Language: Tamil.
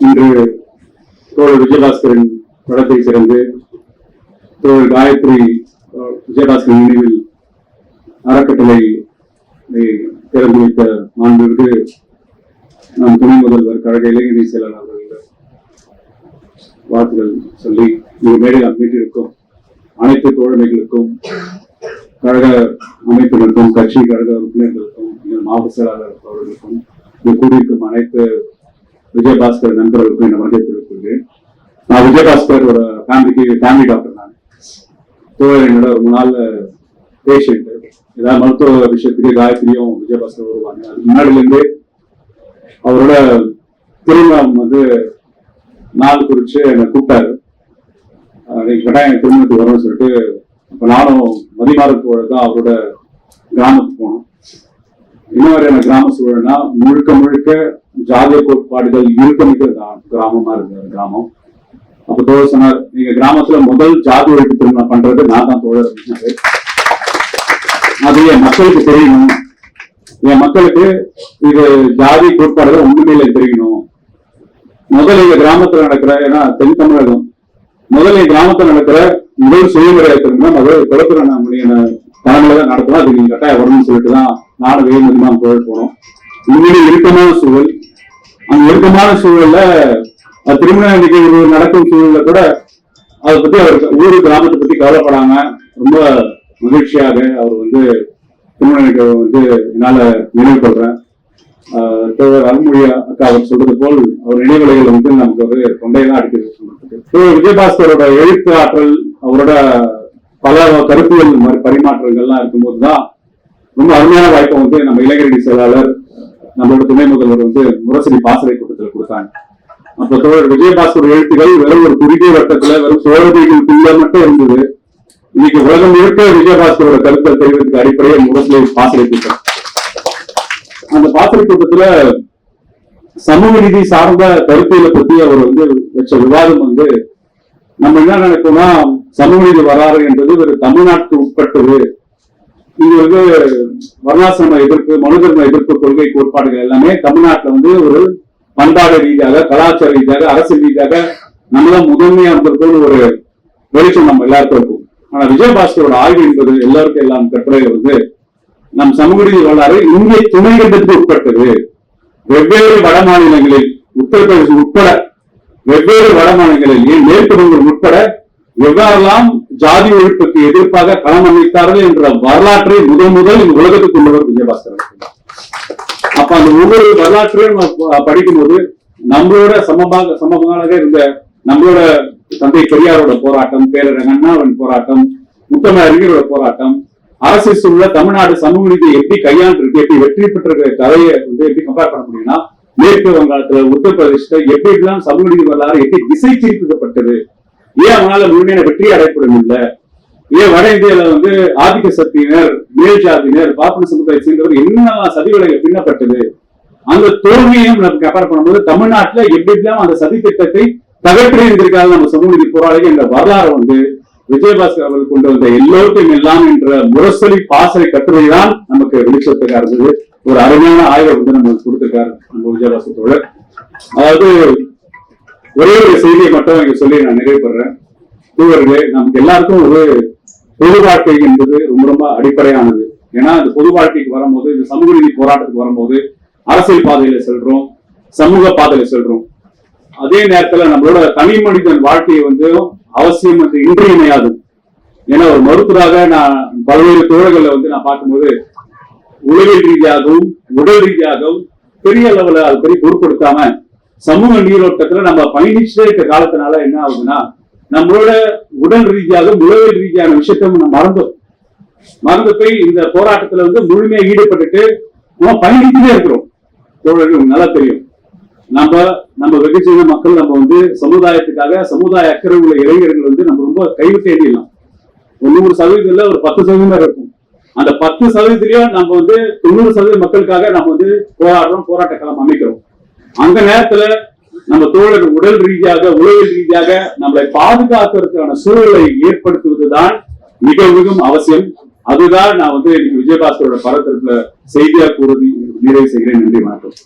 இன்று தோழர் விஜயபாஸ்கரன் படத்தை சிறந்து தோழர் காயத்ரி விஜயபாஸ்கரன் நினைவில் அறக்கட்டளை திறந்து வைத்த மாண்புக்கு நம் துணை முதல்வர் கழக இளைஞரணி செயலாளர் அவர்கள் வாழ்த்துகள் சொல்லி இந்த மேடையில் அமைத்திருக்கும் அனைத்து தோழமைகளுக்கும் கழக அமைப்பினருக்கும் கட்சி கழக உறுப்பினர்களுக்கும் மாவட்ட செயலாளர் அவர்களுக்கும் இங்கு கூடியிருக்கும் அனைத்து விஜயபாஸ்கர் நண்பர்களுக்கும் என்ன வணக்கம் தெரிவித்துள்ளேன் நான் விஜயபாஸ்கரோட ஃபேமிலிக்கு ஃபேமிலி டாக்டர் நான். ஸோ என்னோட ரொம்ப நாள் பேஷண்ட் ஏதாவது மருத்துவ விஷயத்துக்கு காயத்ரியும் விஜயபாஸ்கர் வருவாங்க. அதுக்கு முன்னாடிலேருந்தே அவரோட திருமணம் வந்து நாள் குறித்து என்னை கூப்பிட்டாரு. அஹ் கட்டாயம் என் திருமணத்துக்கு வரணும்னு சொல்லிட்டு இப்போ நானும் மதிமாறத்தோட தான் அவரோட கிராமத்துக்கு போனோம். என்ன மாதிரியான கிராம சூழல்னா முழுக்க முழுக்க ஜாதிய கோட்பாடுகள் இருக்கமிக்க கிராமமா இருக்கிற கிராமம். அப்ப தோழர் சொன்னார் நீங்க கிராமத்துல முதல் ஜாதி ஒழிப்பு திருமணம் பண்றது நான் தான் தோழர் அப்படின்னாரு. அது என் மக்களுக்கு தெரியணும். என் மக்களுக்கு இது ஜாதி கோட்பாடுகள் ஒண்ணுமே தெரியணும். முதல்ல எங்க கிராமத்துல நடக்கிற ஏன்னா தென் தமிழகம். முதல்ல என் கிராமத்துல நடக்கிற முதல் சுயமுறை திருமணம் அது குளத்துல தலைமையில தான் நடத்தணும். அது நீங்க கட்டாயம் வரணும்னு சொல்லிட்டு தான் நானும் வேகமதிமா கோயில் போனோம். உண்மையிலே இறுக்கமான சூழல். அந்த இறுக்கமான சூழல்ல திருமண நிகழ்வு நடக்கும் சூழல்ல கூட அதை பத்தி அவர் ஊரு கிராமத்தை பத்தி கவலைப்படாம ரொம்ப மகிழ்ச்சியாக அவர் வந்து திருமண நிகழ்வு வந்து என்னால நினைவு கொள்றேன் தோழர் அருள்மொழி அக்கா அவர் சொல்றது போல் அவர் நினைவலைகள் வந்து நமக்கு ஒரு தொண்டையெல்லாம் அடிக்கிறது சொல்றதுக்கு. விஜயபாஸ்கரோட எழுத்து ஆற்றல் அவரோட பல கருத்துகள் மாதிரி பரிமாற்றங்கள்லாம் இருக்கும்போது தான் ரொம்ப அருமையான வாய்ப்பை வந்து நம்ம இளைஞரணி செயலாளர் நம்மளோட துணை முதல்வர் வந்து முரசடி பாசறை கூட்டத்தில் கொடுத்தாங்க. அப்ப தோழர் விஜயபாஸ்கர் எழுத்துகள் வெறும் ஒரு குறுகிய வட்டத்துல வெறும் சோழதைகளுக்குள்ள மட்டும் இருந்தது. இன்னைக்கு உலகம் இருக்க விஜயபாஸ்கரோட கருத்தை தெரிவதற்கு அடிப்படையே முரசடி பாசறை கூட்டம். அந்த பாசறை கூட்டத்துல சமூக நீதி சார்ந்த கருத்துகளை பத்தி அவர் வந்து வச்ச விவாதம் வந்து நம்ம என்ன நினைப்போம்னா சமூக நீதி வராறு என்பது ஒரு தமிழ்நாட்டுக்கு உட்பட்டது. இது வந்து வர்ணாசிரம எதிர்ப்பு மனுதர்ம எதிர்ப்பு கொள்கை கோட்பாடுகள் எல்லாமே தமிழ்நாட்டில் வந்து ஒரு பண்பாடு ரீதியாக கலாச்சார ரீதியாக அரசியல் ரீதியாக நம்ம முதன்மையா இருந்திருக்கோம்னு ஒரு வெளிச்சம் நம்ம எல்லாருக்கும் இருக்கும். ஆனா விஜயபாஸ்கரோட ஆய்வு என்பது எல்லாருக்கும் எல்லாம் கட்டுரை வந்து நம் சமூக வரலாறு இந்திய துணை கண்டத்துக்கு உட்பட்டது. வெவ்வேறு வட மாநிலங்களில் உத்தரப்பிரதேசம் உட்பட வெவ்வேறு வட மாநிலங்களில் ஏன் மேற்கு வங்கம் உட்பட எவ்வாறெல்லாம் ஜாதி ஒழிப்புக்கு எதிர்ப்பாக களம் அமைத்தார்கள் என்ற வரலாற்றை முதல் முதல் இந்த உலகத்துக்கு கொண்டவர் விஜயபாஸ்கர் அப்ப அந்த ஒவ்வொரு வரலாற்றையும் படிக்கும்போது நம்மளோட சமமாக சமமாக இருந்த நம்மளோட தந்தை பெரியாரோட போராட்டம் பேரறிஞர் அண்ணாவின் போராட்டம் முத்தமிழ் அறிஞரோட போராட்டம் அரசு சூழல தமிழ்நாடு சமூக நீதியை எப்படி கையாண்டிருக்கு எப்படி வெற்றி பெற்றிருக்கிற கதையை வந்து எப்படி கம்பேர் பண்ண முடியும்னா மேற்கு வங்காளத்துல உத்தரப்பிரதேசத்துல எப்படி எப்படிலாம் சமூக நீதி வரலாறு எப்படி திசை திருப்பிக்கப்பட்டது ஏன் அவனால முழுமையான வெற்றி அடைப்படும் இல்ல ஏன் வட இந்தியால வந்து ஆதிக்க சக்தியினர் மேல் ஜாதியினர் பாப்பன சமுதாயத்தை சேர்ந்தவர் என்னெல்லாம் சதிவிலைகள் பின்னப்பட்டது? அந்த தோல்வியையும் நம்ம கம்பேர் பண்ணும்போது தமிழ்நாட்டுல எப்படி எப்படிலாம் அந்த சதி திட்டத்தை தகற்றி இருந்திருக்காங்க நம்ம சமூக நீதி போராளிகள் என்ற வரலாறு வந்து விஜயபாஸ்கர் அவர்கள் கொண்டு வந்த எல்லோருக்கும் எல்லாம் என்ற முரசொலி பாசறை கட்டுரை தான் நமக்கு வெளிச்சத்துக்காக இருந்தது ஒரு அருமையான ஆய்வை வந்து நமக்கு கொடுத்திருக்காரு நம்ம விஜயபாஸ்கர் தோழர். அதாவது ஒரே ஒரு செய்தியை மட்டும் இங்க சொல்லி நான் நிறைவு பெறேன் தூவர்களே நமக்கு எல்லாருக்கும் ஒரு பொது வாழ்க்கை என்பது ரொம்ப ரொம்ப அடிப்படையானது. ஏன்னா இந்த பொது வாழ்க்கைக்கு வரும்போது இந்த சமூக நீதி போராட்டத்துக்கு வரும்போது அரசியல் பாதையில செல்றோம் சமூக பாதையில செல்றோம். அதே நேரத்துல நம்மளோட தனி மனிதன் வாழ்க்கையை வந்து அவசியம் வந்து இன்றியமையாது. ஏன்னா ஒரு மருத்துவராக நான் பல்வேறு தோழர்களை வந்து நான் பார்க்கும்போது உளவியல் ரீதியாகவும் உடல் ரீதியாகவும் பெரிய அளவுல அது பெரிய பொருட்படுத்தாம சமூக நீரோட்டத்துல நம்ம பயணிச்சுட்டே இருக்க காலத்தினால என்ன ஆகுதுன்னா நம்மளோட உடல் ரீதியாக உளவியல் ரீதியான விஷயத்த நம்ம மறந்தோம் மறந்து போய் இந்த போராட்டத்துல வந்து முழுமையா ஈடுபட்டுட்டு நம்ம பயணிச்சுட்டே இருக்கிறோம். தோழர்கள் நல்லா தெரியும். நம்ம நம்ம வெகுஜன மக்கள் நம்ம வந்து சமுதாயத்துக்காக சமுதாய அக்கறை உள்ள இளைஞர்கள் வந்து நம்ம ரொம்ப கைவிட்டு எண்ணிடலாம் தொண்ணூறு சதவீதத்துல ஒரு பத்து சதவீதம் இருக்கும். அந்த பத்து சதவீதத்திலயும் நம்ம வந்து தொண்ணூறு சதவீத மக்களுக்காக நம்ம வந்து போராடுறோம் போராட்ட களம் அமைக்கிறோம். அந்த நேரத்துல நம்ம தோழர் உடல் ரீதியாக உளவியல் ரீதியாக நம்மளை பாதுகாக்கிறதுக்கான சூழலை ஏற்படுத்துவதுதான் மிக மிகவும் அவசியம். அதுதான் நான் வந்து இன்னைக்கு விஜயபாஸ்கரோட படத்திற்கு செய்தியா கூறுதி நிறைவு செய்கிறேன். நன்றி வணக்கம்.